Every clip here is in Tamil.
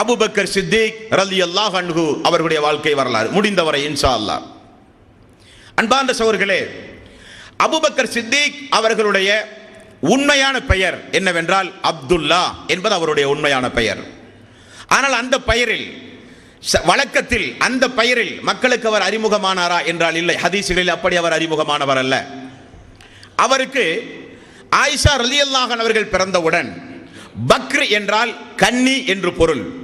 அபுபக்கர் சித்திக் ரலி அல்லாஹ் அன்ஹு அவர்களுடைய வாழ்க்கை வரலாறு. முடிந்தவரை இன்ஷா அல்லாஹ் அன்பார்ந்த சோர்களே அபுபக்கர் சித்திக் அவர்களுடைய உண்மையான பெயர் என்னவென்றால் அப்துல்லா என்பது அவருடைய உண்மையான பெயர். ஆனால் அந்த பெயரில் ச- வழக்கத்தில் அந்த பெயரில் மக்களுக்கு அவர் அறிமுகமானாரா என்றால் இல்லை. ஹதீசுகளில் அப்படி அவர் அறிமுகமானவர் அல்ல. அவருக்கு ஆயிஷா ரலியல்லாஹன் அவர்கள் பிறந்தவுடன் பக்ரு என்றால் கன்னி என்று பொருள்.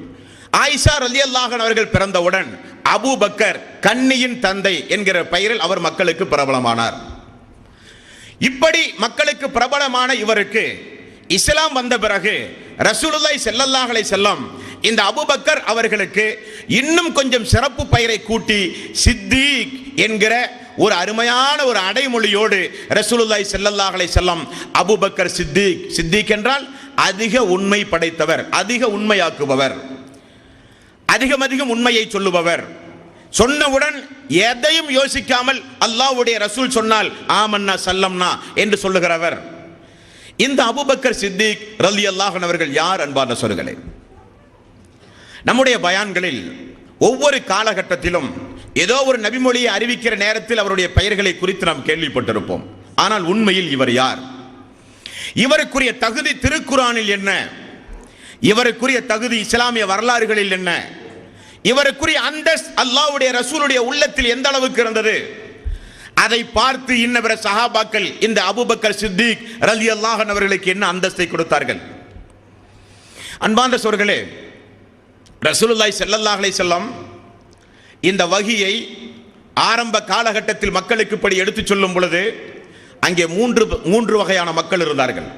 ஆயிஷா ரலியல்லாஹன் அவர்கள் பிறந்தவுடன் அபு பக்கர் கன்னியின் தந்தை என்கிற பெயரில் அவர் மக்களுக்கு பிரபலமானார். இப்படி மக்களுக்கு பிரபலமான இவருக்கு இஸ்லாம் வந்த பிறகு ரசூலுல்லாய் செல்லல்லாஹலை செல்லம் இந்த அபூபக்கர் அவர்களுக்கு இன்னும் கொஞ்சம் சிறப்பு பெயரை கூட்டி சித்திக் என்கிற ஒரு அருமையான ஒரு அடைமொழியோடு ரசூலுல்லாய் செல்லல்லாஹலை செல்லம் அபூபக்கர் சித்திக் சித்திக் என்றால் அதிக உண்மை படைத்தவர் அதிக உண்மையாக்குபவர். அதிகம் அதிகம் உண்மையை சொல்லுபவர். சொன்னவுடன் எதையும் யோசிக்காமல் அல்லாஹ்வுடைய ரசூல் சொன்னால் ஆமன்னா சல்லம்னா என்று சொல்லுகிறவர். இந்த அபூபக்கர் சித்திக் ரலி அல்லாஹன் அவர்கள் யார் அன்பான சொல்களே நம்முடைய பயான்களில் ஒவ்வொரு காலகட்டத்திலும் ஏதோ ஒரு நபிமொழியை அறிவிக்கிற நேரத்தில் அவருடைய பெயர்களை குறித்து நாம் கேள்விப்பட்டிருப்போம். ஆனால் உண்மையில் இவர் யார்? இவருக்குரிய தகுதி திருக்குரானில் என்ன? இவருக்குரிய தகுதி இஸ்லாமிய வரலாறுகளில் என்ன? இவருக்குரிய அந்தஸ்த் அல்லாஹ்வுடைய ரசூலுடைய உள்ளத்தில் எந்த அளவுக்கு இருந்தது? அதை பார்த்து இன்ன பிற சஹாபாக்கள் இந்த அபூபக்கர் சித்திக் ரலி அல்லாஹன் அவர்களுக்கு என்ன அந்தஸ்தை கொடுத்தார்கள்? அன்பாந்த சோர்களே ரசூலுல்லாய் செல்லல்லாஹலை செல்லம் இந்த வகியை ஆரம்ப காலகட்டத்தில் மக்களுக்கு இப்படி எடுத்துச் சொல்லும் பொழுது அங்கே மூன்று மூன்று வகையான மக்கள் இருந்தார்கள்.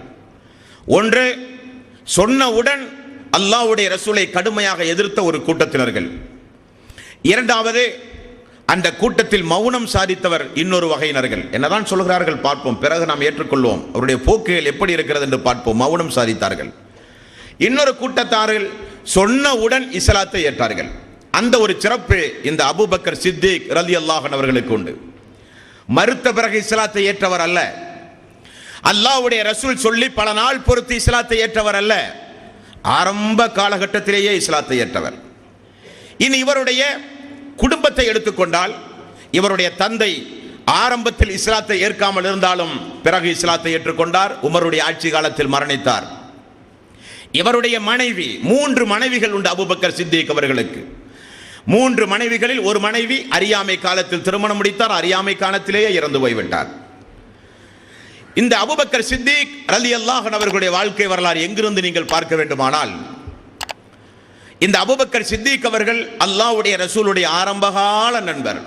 ஒன்று சொன்னவுடன் அல்லாவுடைய ரசூலை கடுமையாக எதிர்த்த ஒரு கூட்டத்தினர்கள். இரண்டாவது அந்த கூட்டத்தில் மௌனம் சாதித்தவர் இன்னொரு வகையினர்கள். என்னதான் சொல்கிறார்கள் பார்ப்போம். பிறகு நாம் ஏற்றுக்கொள்வோம். அவருடைய போக்குகள் எப்படி இருக்கிறது என்று பார்ப்போம். மௌனம் சாதித்தார்கள். இன்னொரு கூட்டத்தார்கள் சொன்னவுடன் இஸ்லாத்தை ஏற்றார்கள். அந்த ஒரு சிறப்பு இந்த அபுபக்கர் சித்திக் ரலி அல்லாஹன் அவர்களுக்கு உண்டு. மறுத்த பிறகு இஸ்லாத்தை ஏற்றவர் அல்ல. அல்லாஹ்வுடைய ரசூல் சொல்லி பல நாள் பொறுத்து இஸ்லாத்தை ஏற்றவர் அல்ல. ஆரம்ப காலகட்டத்திலேயே இஸ்லாத்தை ஏற்றவர். இனி இவருடைய குடும்பத்தை எடுத்துக்கொண்டால் இவருடைய தந்தை ஆரம்பத்தில் இஸ்லாத்தை ஏற்காமல் இருந்தாலும் பிறகு இஸ்லாத்தை ஏற்றுக்கொண்டார் உமருடைய ஆட்சி காலத்தில் மரணித்தார். இவருடைய மனைவி மூன்று மனைவிகள் உண்டு அபூபக்கர் சித்திக் அவர்களுக்கு. மூன்று மனைவிகளில் ஒரு மனைவி அறியாமை காலத்தில் திருமணம் முடித்தார் அறியாமை காலத்திலேயே இறந்து போய்விட்டார். இந்த அபுபக்கர் சித்திக் ரலி அல்லாஹன் அவர்களுடைய வாழ்க்கை வரலாறு எங்கிருந்து நீங்கள் பார்க்க வேண்டுமானால் இந்த அபுபக்கர் சித்திக் அவர்கள் அல்லாஹ்வுடைய ரசூலுடைய ஆரம்பகால நண்பர்.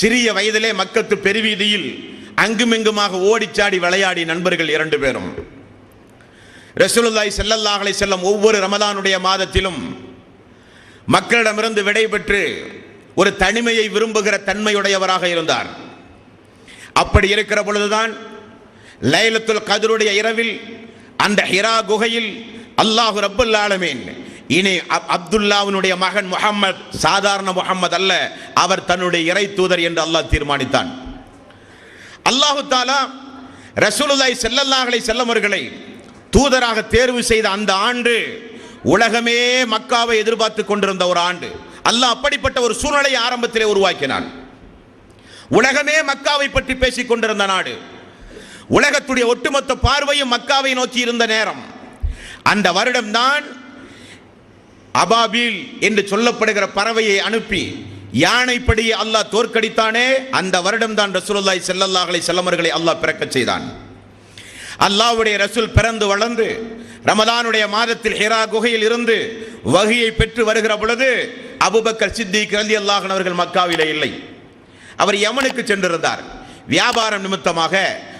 சிறிய வயதிலே மக்கத்து பெருவீதியில் அங்குமிங்குமாக ஓடிச்சாடி விளையாடி நண்பர்கள் இரண்டு பேரும். ரசூலுல்லாய் செல்லல்லாஹலை செல்லும் ஒவ்வொரு ரமதானுடைய மாதத்திலும் மக்களிடமிருந்து விடைபெற்று ஒரு தனிமையை விரும்புகிற தன்மையுடையவராக இருந்தார். அப்படி இருக்கிற பொழுதுதான் லைலத்துல் கதருடைய இரவில் அந்த ஹிரா குகையில் அல்லாஹு ரப்புல் ஆலமீன் இனி அப்- அப்துல்லாவினுடைய மகன் முகம்மது சாதாரண முஹம்மது அல்ல அவர் தன்னுடைய இறை தூதர் என்று அல்லாஹ் தீர்மானித்தான். அல்லாஹு தாலா ரசூலுல்லாய் செல்லல்லாஹலை செல்லமர்களை தூதராக தேர்வு செய்த அந்த ஆண்டு உலகமே மக்காவை எதிர்பார்த்து கொண்டிருந்த ஒரு ஆண்டு. அல்லாஹ் அப்படிப்பட்ட ஒரு சூழ்நிலையை ஆரம்பத்திலே உருவாக்கினான். உலகமே மக்காவை பற்றி பேசிக் கொண்டிருந்த நாடு. உலகத்துடைய ஒட்டுமொத்த பார்வையும் மக்காவை நோக்கி இருந்த நேரம். அந்த வருடம்தான் அபாபில் என்று சொல்லப்படுகிற பறவையை அனுப்பி யானைப்படியை அல்லாஹ் தோற்கடித்தானே அந்த வருடம் தான் ரசூலுல்லாஹி செல்லல்லாஹலை செல்லமர்களை அல்லாஹ் பிறக்கச் செய்தான். அல்லாஹ்வுடைய ரசூல் பிறந்து வளர்ந்து ரமலானுடைய மாதத்தில் ஹிரா குகையில் இருந்து வகையை பெற்று வருகிற பொழுது அபூபக்கர் சித்திக் ரலியல்லாஹு அல்லாஹன் அவர்கள் மக்காவிலே இல்லை. அவர் யமனுக்கு சென்றிருந்தார். வியாபாரம் நிமித்தமாக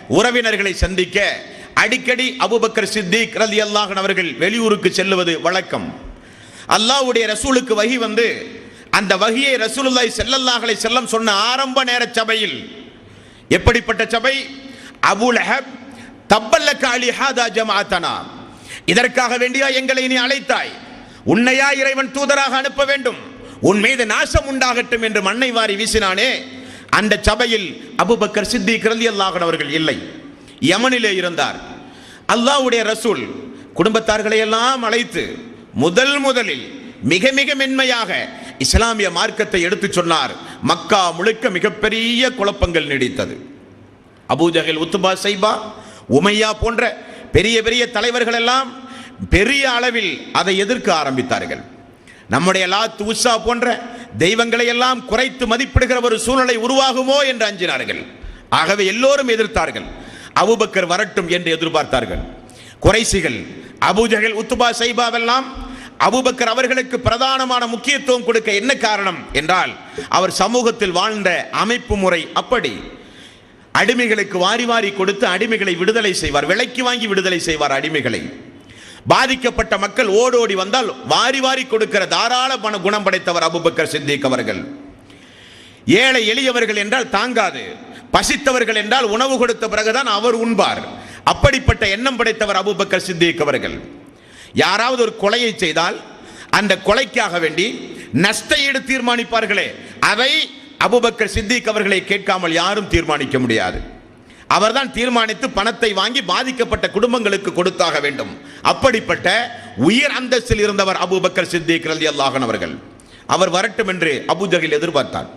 உறவினர்களை சந்திக்க அடிக்கடி அபுபக்கர் சித்திக் ரலியல்லாஹு அல்லாஹன் அவர்கள் வெளியூருக்கு செல்லுவது வழக்கம். அல்லாஹ்வுடைய ரசூலுக்கு வகி வந்து அந்த வகியை ரசூலுல்லாய் செல்லல்லாஹலை செல்லம் சொன்ன ஆரம்ப நேர சபையில். எப்படிப்பட்ட சபை? அபுல் ஹப் தப்பல்ல அலி ஹாதா ஜமாத்தனா இதற்காக வேண்டியா எங்களை நீ அழைத்தாய்? உன்னையா இறைவன் தூதராக அனுப்ப வேண்டும். உன் மீது நாசம் உண்டாகட்டும் என்று மண்ணை வாரி வீசினானே. அந்த சபையில் அபுபக்கர் சித்திக் அல்லாஹன் அவர்கள் இல்லை. யமனிலே இருந்தார். அல்லாவுடைய ரசூல் குடும்பத்தார்களை எல்லாம் அழைத்து முதல் முதலில் மிக மிக மென்மையாக இஸ்லாமிய மார்க்கத்தை எடுத்துச் சொன்னார். மக்கா முழுக்க மிகப்பெரிய குழப்பங்கள் நீடித்தது. அபூஜகல் உத்துபா சைபா உமையா போன்ற பெரிய பெரிய தலைவர்கள் எல்லாம் பெரிய அளவில் அதை எதிர்க்க ஆரம்பித்தார்கள். நம்முடைய லாத் உஷா போன்ற தெய்வங்களை எல்லாம் குறைத்து மதிப்பிடுகிற ஒரு சூழ்நிலை உருவாகுமோ என்று அஞ்சினார்கள். ஆகவே எல்லோரும் எதிர்த்தார்கள். அபுபக்கர் வரட்டும் என்று எதிர்பார்த்தார்கள். குறைசிகள் அபுஜகல் உத்துபா சைபாவெல்லாம் அபுபக்கர் அவர்களுக்கு பிரதானமான முக்கியத்துவம் கொடுக்க என்ன காரணம் என்றால் அவர் சமூகத்தில் வாழ்ந்த அமைப்பு முறை அப்படி. அடிமைகளுக்கு வாரி வாரி கொடுத்து அடிமைகளை விடுதலை செய்வார் விலைக்கு வாங்கி விடுதலை செய்வார் அடிமைகளை. பாதிக்கப்பட்ட மக்கள் ஓடோடி வந்தால் வாரி வாரி கொடுக்கிற தாராள பண குணம் படைத்தவர் அபுபக்கர் சித்திக் அவர்கள். ஏழை எளியவர்கள் என்றால் தாங்காது. பசித்தவர்கள் என்றால் உணவு கொடுத்த பிறகுதான் அவர் உண்பார். அப்படிப்பட்ட எண்ணம் படைத்தவர் அபுபக்கர் சித்திக் அவர்கள். யாராவது ஒரு கொலையை செய்தால் அந்த கொலைக்காக வேண்டி நஷ்ட ஈடு தீர்மானிப்பார்களே. அதை அபுபக்கர் சித்திக் அவர்களை கேட்காமல் யாரும் தீர்மானிக்க முடியாது. அவர்தான் தீர்மானித்து பணத்தை வாங்கி பாதிக்கப்பட்ட குடும்பங்களுக்கு கொடுத்தாக வேண்டும். அப்படிப்பட்ட உயர் அந்தஸ்தில் இருந்தவர் அபுபக்கர் சித்திக் ரலி அல்லாஹன் அவர்கள். அவர் வரட்டும் என்று அபுஜகில் எதிர்பார்த்தார்